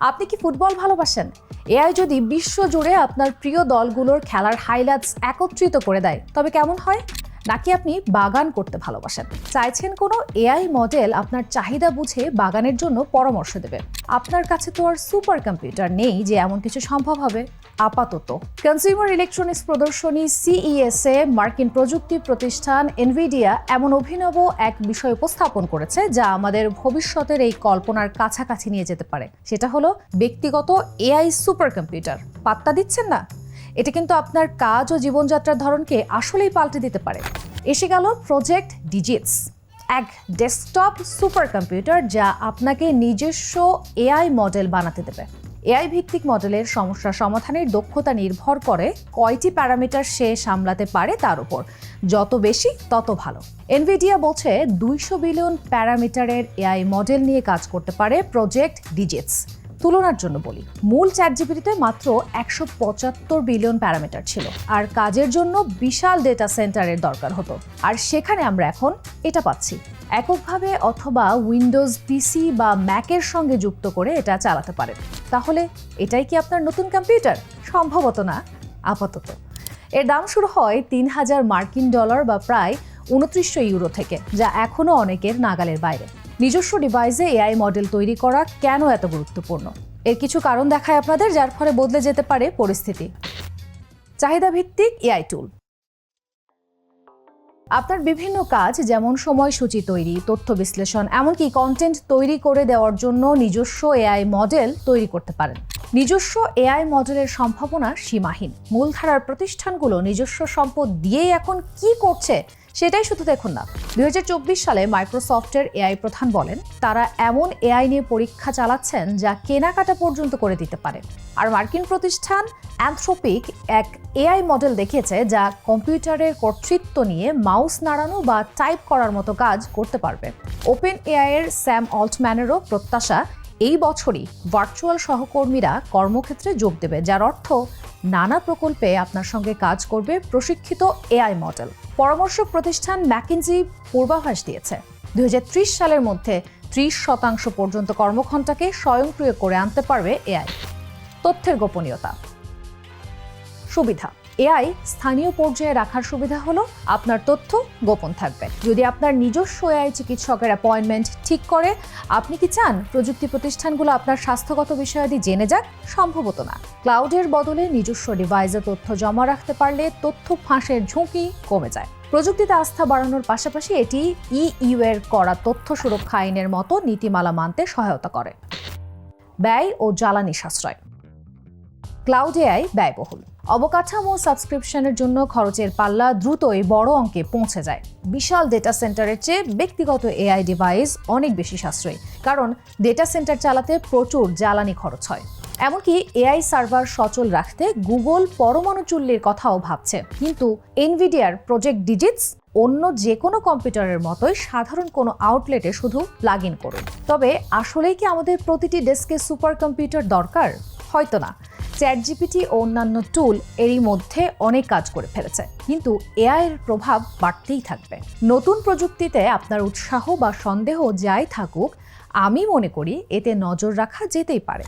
আপনি কি ফুটবল ভালোবাসেন? এআই যদি বিশ্ব জুড়ে আপনার প্রিয় দলগুলোর খেলার হাইলাইটস একত্রিত করে দেয়, তবে কেমন হয়? নাকি আপনি বাগান করতে ভালোবাসেন? চাইছেন কোনো এআই মডেল আপনার চাহিদা বুঝে বাগানের জন্য পরামর্শ দেবে আপনার কাছে তো আর সুপার কম্পিউটার নেই যে এমন কিছু সম্ভব হবে। আপাতত। কনজিউমার ইলেকট্রনিক্স প্রদর্শনী সিইএস এ মার্কিন প্রযুক্তি প্রতিষ্ঠান এনভিডিয়া এমন অভিনব এক বিষয় উপস্থাপন করেছে যা আমাদের ভবিষ্যতের এই কল্পনার কাছাকাছি নিয়ে যেতে পারে। সেটা হলো ব্যক্তিগত এআই সুপার কম্পিউটার পাত্তা দিচ্ছেন না? এটা কিন্তু আপনার কাজ ও জীবনযাত্রার ধরনকে আসলেই পাল্টে দিতে পারে। এসে গেল প্রজেক্ট ডিজিটস এক ডেস্কটপ সুপার কম্পিউটার যা আপনাকে নিজস্ব এআই মডেল বানাতে দেবে। এআই ভিত্তিক মডেলের সমস্যা সমাধানের দক্ষতা নির্ভর করে কয়টি প্যারামিটার সে সামলাতে পারে তার উপর। যত বেশি, তত ভালো। এনভিডিয়া বলছে, দুইশো বিলিয়ন প্যারামিটারের এআই মডেল নিয়ে কাজ করতে পারে প্রজেক্ট ডিজিটস তুলনার জন্য বলি। মূল চ্যাট জিপিটিতে মাত্র একশো পঁচাত্তর বিলিয়ন প্যারামিটার ছিল, আর কাজের জন্য বিশাল ডেটা সেন্টারের দরকার হতো। আর সেখানে আমরা এখন এটা পাচ্ছি। এককভাবে অথবা উইন্ডোজ পিসি বা ম্যাকের সঙ্গে যুক্ত করে এটা চালাতে পারেন। তাহলে এটাই কি আপনার নতুন কম্পিউটার সম্ভবত না। আপাতত। এর দাম শুরু হয় তিন হাজার মার্কিন ডলার বা প্রায় উনত্রিশশো ইউরো থেকে, যা এখনও অনেকের নাগালের বাইরে। নিজস্ব ডিভাইসে এআই মডেল তৈরি করা কেন এত গুরুত্বপূর্ণ? এর কিছু কারণ দেখায় আপনাদের, যার ফলে বদলে যেতে পারে পরিস্থিতি। চাহিদা ভিত্তিক এআই টুল আপনার বিভিন্ন কাজ, যেমন সময়সূচি তৈরি, তথ্য বিশ্লেষণ, এমনকি কন্টেন্ট তৈরি করে দেওয়ার জন্য নিজস্ব এআই মডেল তৈরি করতে পারেন। নিজস্ব এআই মডেলের সম্ভাবনা সীমাহীন। মূলধারার প্রতিষ্ঠানগুলো নিজস্ব সম্পদ দিয়েই এখন কি করছে, সেটাই শুধু দেখুন না। দু হাজার চব্বিশ সালে মাইক্রোসফটের এআই প্রধান বলেন, তারা এমন এআই নিয়ে পরীক্ষা চালাচ্ছেন যা কেনাকাটা পর্যন্ত করে দিতে পারে। আর মার্কিন প্রতিষ্ঠান অ্যান্থ্রোপিক এক এআই মডেল দেখিয়েছে যা কম্পিউটারের কর্তৃত্ব নিয়ে মাউস নাড়ানো বা টাইপ করার মতো কাজ করতে পারবে। ওপেন এআই এর স্যাম অল্টম্যানেরও প্রত্যাশা এই বছরই ভার্চুয়াল সহকর্মীরা কর্মক্ষেত্রে যোগ দেবে, যার অর্থ নানা প্রকল্পে আপনার সঙ্গে কাজ করবে প্রশিক্ষিত এআই মডেল পরামর্শক প্রতিষ্ঠান ম্যাকিনজি পূর্বাভাস দিয়েছে। দুই হাজার ত্রিশ সালের মধ্যে ত্রিশ শতাংশ পর্যন্ত কর্মঘণ্টাকে স্বয়ংক্রিয় করে আনতে পারবে এআই তথ্যের গোপনীয়তা। সুবিধা। এআই স্থানীয় পর্যায়ে রাখার সুবিধা হলো আপনার তথ্য গোপন থাকবে। যদি আপনার নিজস্ব এআই চিকিৎসকের অ্যাপয়েন্টমেন্ট ঠিক করে, আপনি কি চান প্রযুক্তি প্রতিষ্ঠানগুলো আপনার স্বাস্থ্যগত বিষয়াদি জেনে যাক? সম্ভবত না। ক্লাউডের বদলে নিজস্ব ডিভাইসে তথ্য জমা রাখতে পারলে তথ্য ফাঁসের ঝুঁকি কমে যায়। প্রযুক্তিতে আস্থা বাড়ানোর পাশাপাশি এটি ইইউ এর করা তথ্য সুরক্ষা আইনের মতো নীতিমালা মানতে সহায়তা করে। ব্যয় ও জ্বালানি সাশ্রয়। ক্লাউড এআই ব্যয়বহুল। অবকাঠামো সাবস্ক্রিপশনের জন্য খরচের পাল্লা দ্রুতই বড় অঙ্কে পৌঁছে যায়। বিশাল ডেটা সেন্টারের চেয়ে ব্যক্তিগত এআই ডিভাইস অনেক বেশি সাশ্রয়ী, কারণ ডেটা সেন্টার চালাতে প্রচুর জ্বালানি খরচ হয়। এমনকি এআই সার্ভার সচল রাখতে গুগল পরমাণু চুল্লির কথাও ভাবছে। কিন্তু এনভিডিয়ার প্রজেক্ট ডিজিটস অন্য যে কোনো কম্পিউটারের মতোই সাধারণ কোনো আউটলেটে শুধু প্লাগ ইন করুন। তবে আসলেই কি আমাদের প্রতিটি ডেস্কে সুপার কম্পিউটার দরকার? হয়তো না। চ্যাট জিপিটি ও অন্যান্য টুল এরই মধ্যে অনেক কাজ করে ফেলেছে। কিন্তু এআই এর প্রভাব বাড়তেই থাকবে। নতুন প্রযুক্তিতে আপনার উৎসাহ বা সন্দেহ যাই থাকুক, আমি মনে করি এতে নজর রাখা যেতেই পারে।